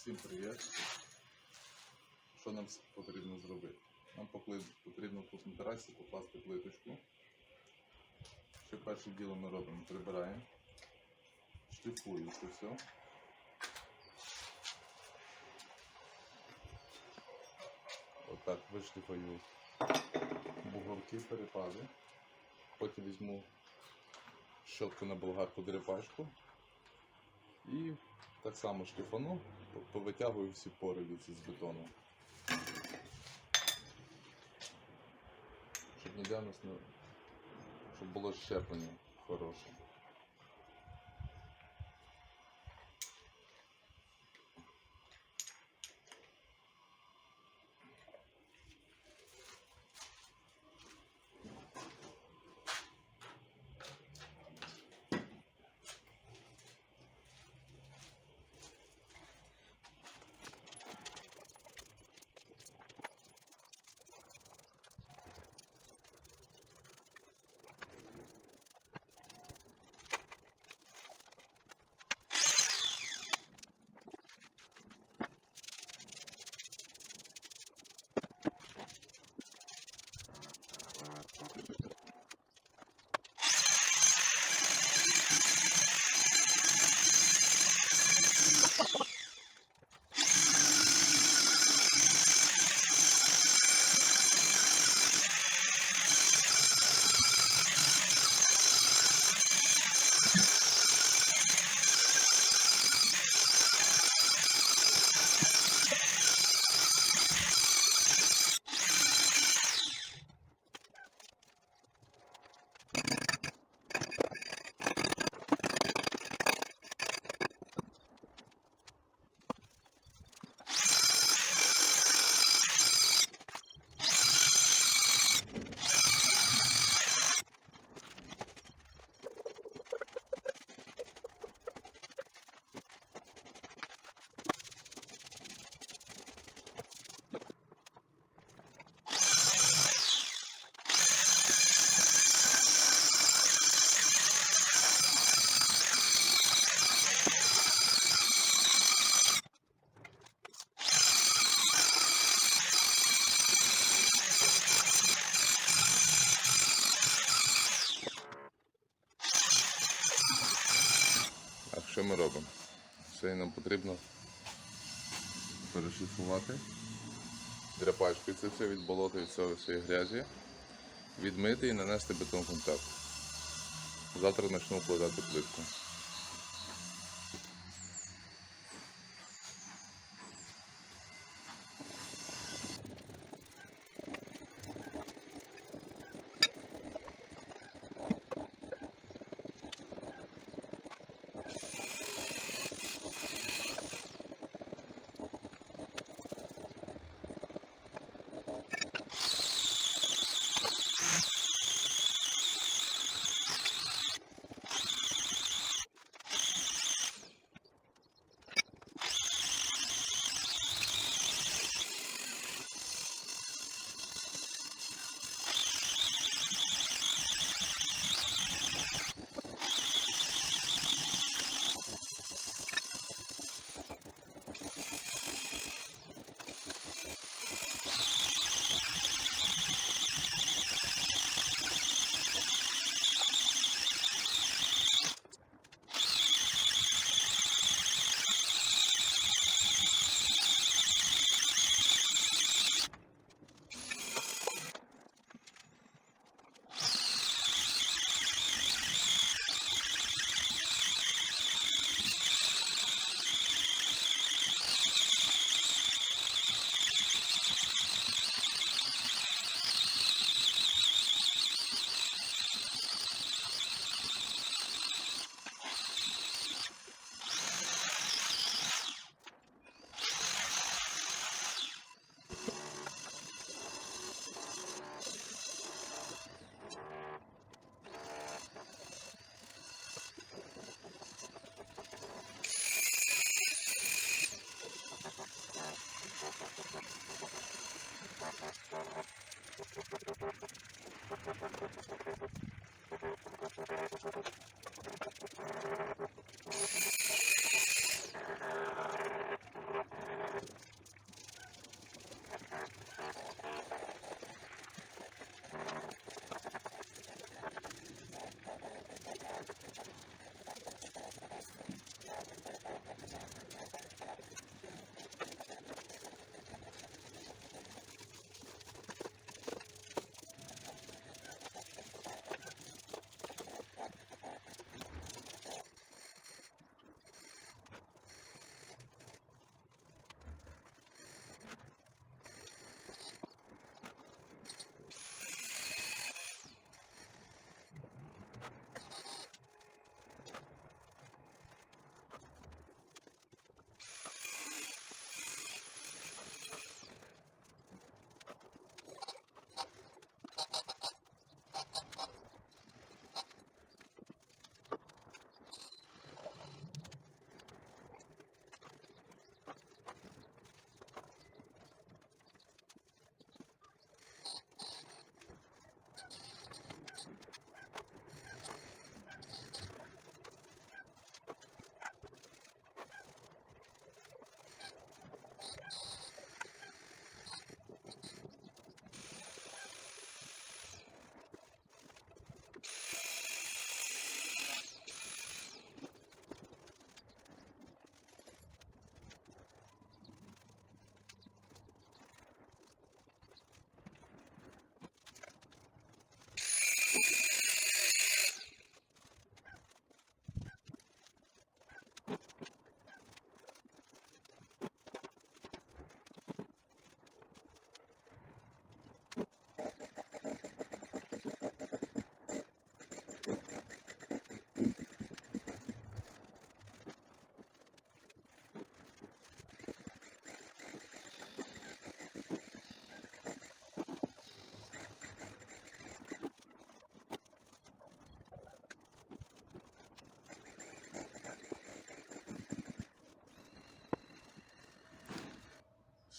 Всім привіт! Що нам потрібно зробити? Нам потрібно тут на терасі покласти плиточку. Що першим ділом ми робимо? Прибираємо, шліфуємо це все. Отак вишліфую бугорки, перепади. Потім візьму щотку на болгарку дерипашку і так само шліфану, по- повитягую всі пори з бетону. Щоб ніде нас не. Щоб було щеплення Це нам потрібно перешліфувати дряпачкою це все від болота і всього всієї грязі, відмити і нанести бетон контакт. Завтра почну вкладати плитку.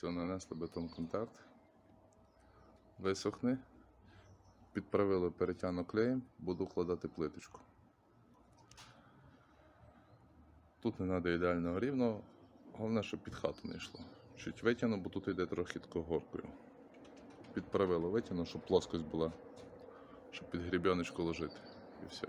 Все, нанесли бетон контакт. Висохне. Підправили перетягну клеєм, буду вкладати плиточку. Тут не треба ідеально рівно, головне, щоб під хату не йшло. Чуть витягну, бо тут йде трохи такою горкою. Підправили, витягну, щоб плоскость була, щоб під грібеночку ложити. І все.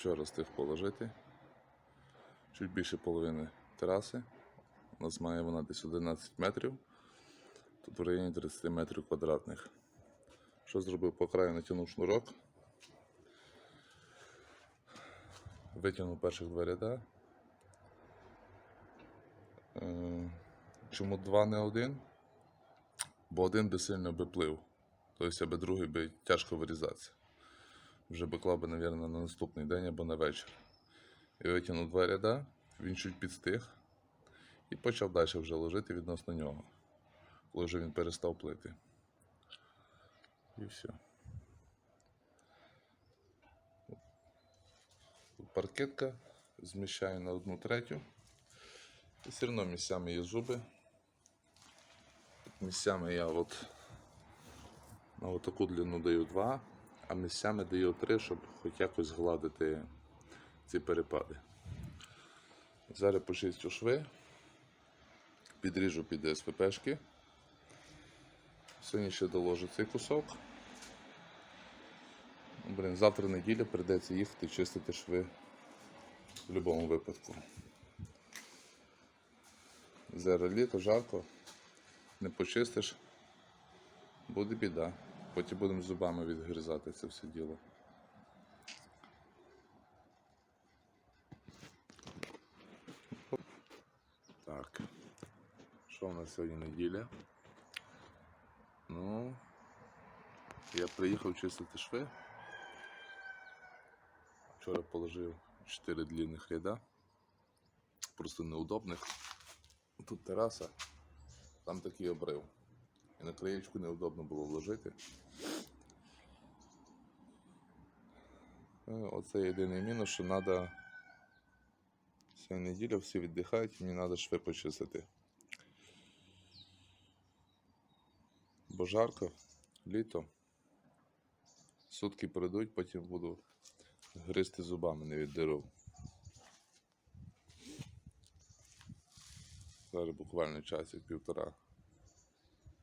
Вчора встиг положити. Чуть більше половини тераси. У нас має вона десь 11 метрів. Тут в районі 30 метрів квадратних. Що зробив по краю, натягнув шнурок. Витягнув перших два ряда. Е, Чому два не один? Бо один би сильно би плив. Тобто, аби другий би тяжко вирізатися. Вже би клав би, мабуть, на наступний день або на вечір. І витягнув два ряда, він чуть підстиг і почав далі вже ложити відносно нього, коли вже він перестав плити. І все. Паркетка зміщаю на одну третю. І все одно місцями є зуби. Місцями я от на таку длину даю 2, а місцями даю 3, щоб хоч якось гладити ці перепади. Зараз почистю шви, підріжу під СВПшки. Сьогодні ще доложу цей кусок. Блін, завтра неділя прийдеться їхати чистити шви в будь-якому випадку. Зараз літо, жарко, не почистиш, буде біда. Потім будемо зубами відгризати це все діло. Так. Що в нас сьогодні неділя? Ну, я приїхав чистити шви. Вчора положив 4 длинних ряда. Просто неудобних. Тут тераса, там такий обрив. І на краєчку неудобно було вложити. Е, Оце єдиний мінус, що треба сьогодні неділя, всі віддихають, мені треба шви почистити. Бо жарко, літо. Сутки пройдуть, потім буду гризти зубами не віддеру. Зараз буквально часик півтора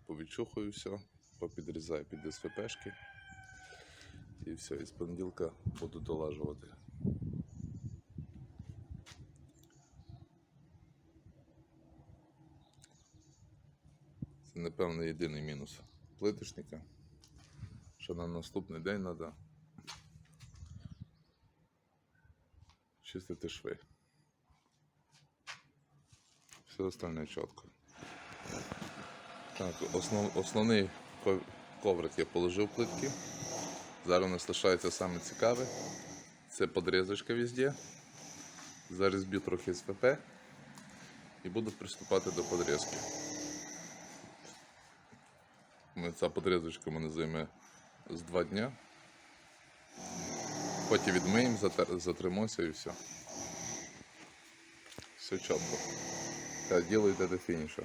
повідчухаю все, попідрізаю під СВПшки. І все, і з понеділка буду долажувати. Це, напевно, єдиний мінус плиточника, що на наступний день треба чистити шви. Все остальне чітко. Так, основ, основний ко- коврик я положив плитки. Зараз у нас лишається саме цікаве. Це подрізочка везде. Зараз б'ю трохи СВП і буду приступати до подрізки. Ця подрізочка мене займе з два дня. Потім відмиємо, затримося і все. Все чітко. Так, діло йде до фінішу.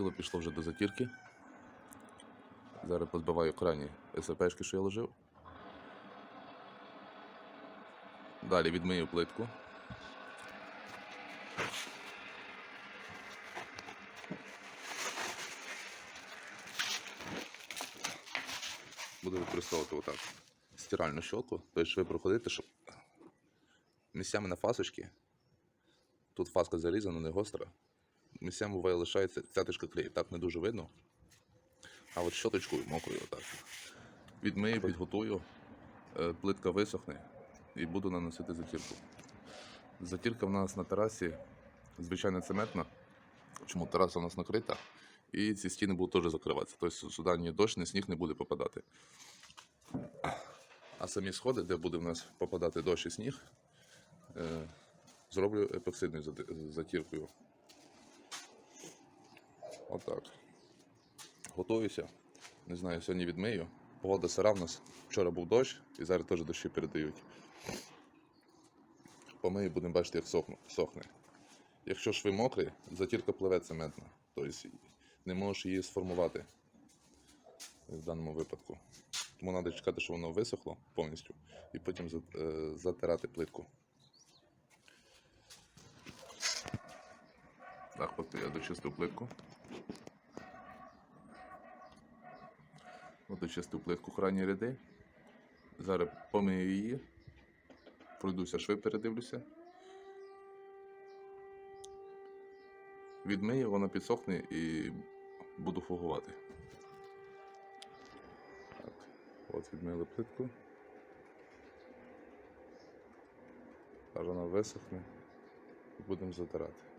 Діло пішло вже до затірки. Зараз позбиваю крайні СПшки, що я ложив. Далі відмию плитку. Буду використовувати отак стиральну щотку, тобто ви проходите, щоб місцями на фасочки, тут фаска зарізана, не гостра, місцями буває лишається цяточка клею, так не дуже видно. А от щоточкою мокрою отак. Відмию, підготую, е, плитка висохне і буду наносити затірку. Затірка в нас на терасі звичайно цементна, чому тераса у нас накрита, і ці стіни будуть теж закриватися. Тобто сюди ні дощ, ні сніг не буде попадати. А самі сходи, де буде в нас попадати дощ і сніг, е, зроблю епоксидною затіркою. Отак. Готуюся. Не знаю, сьогодні відмию. Погода сира в нас. Вчора був дощ і зараз теж дощі передають. Помию, будемо бачити, як сохне. Якщо шви мокрі, затірка пливе цементна. Тобто не можеш її сформувати в даному випадку. Тому треба чекати, щоб воно висохло повністю, і потім е, затирати плитку. Так, поки я дочистив плитку. От дочистив плитку крайні ряди. Зараз помию її. Пройдуся шви, передивлюся. Відмию, вона підсохне і буду фугувати. Так, от відмили плитку. Аж вона висохне і будемо затирати.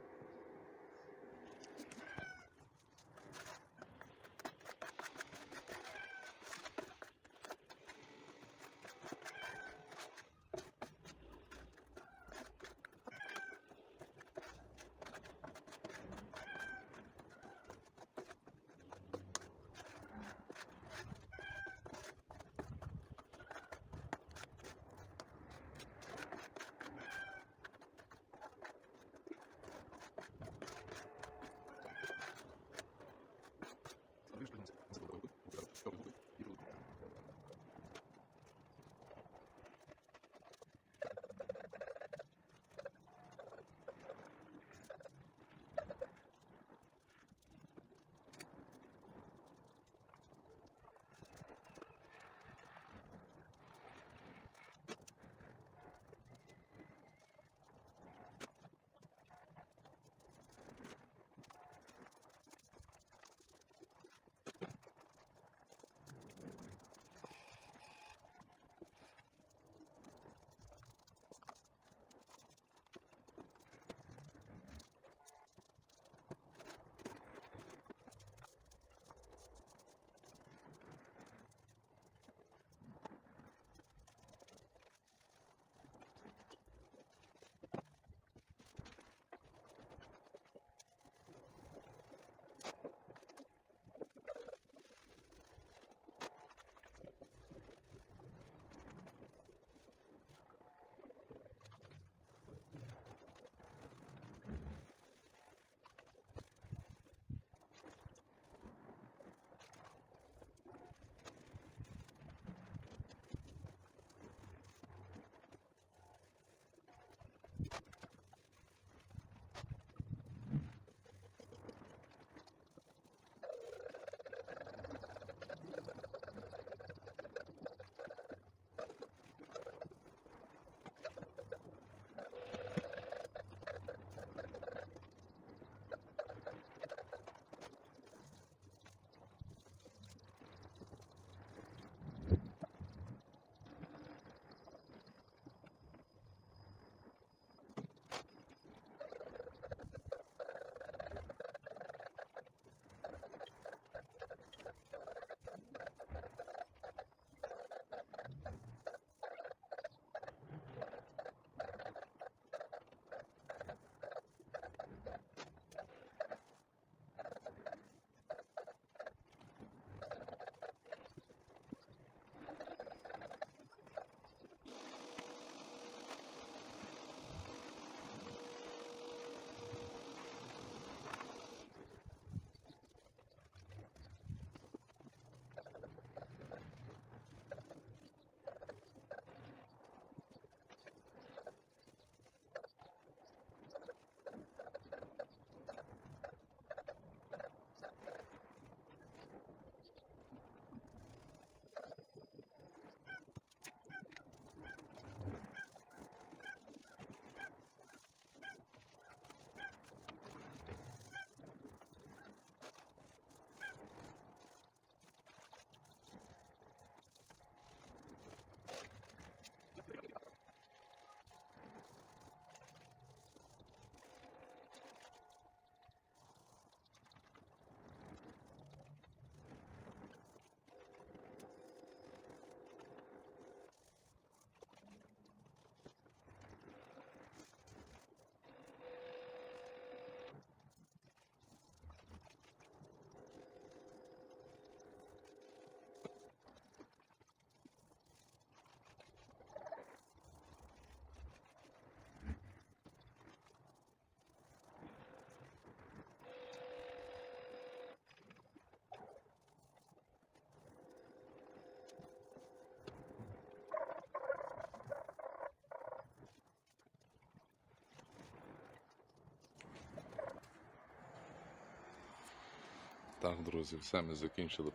Так, друзі, все, ми закінчили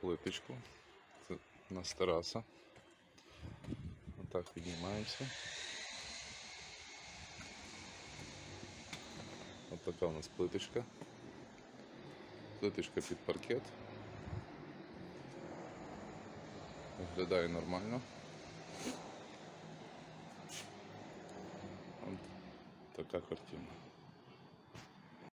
плиточку. Це у нас тераса. Отак піднімаємося. Ось така у нас плиточка. Плиточка під паркет. Виглядає нормально.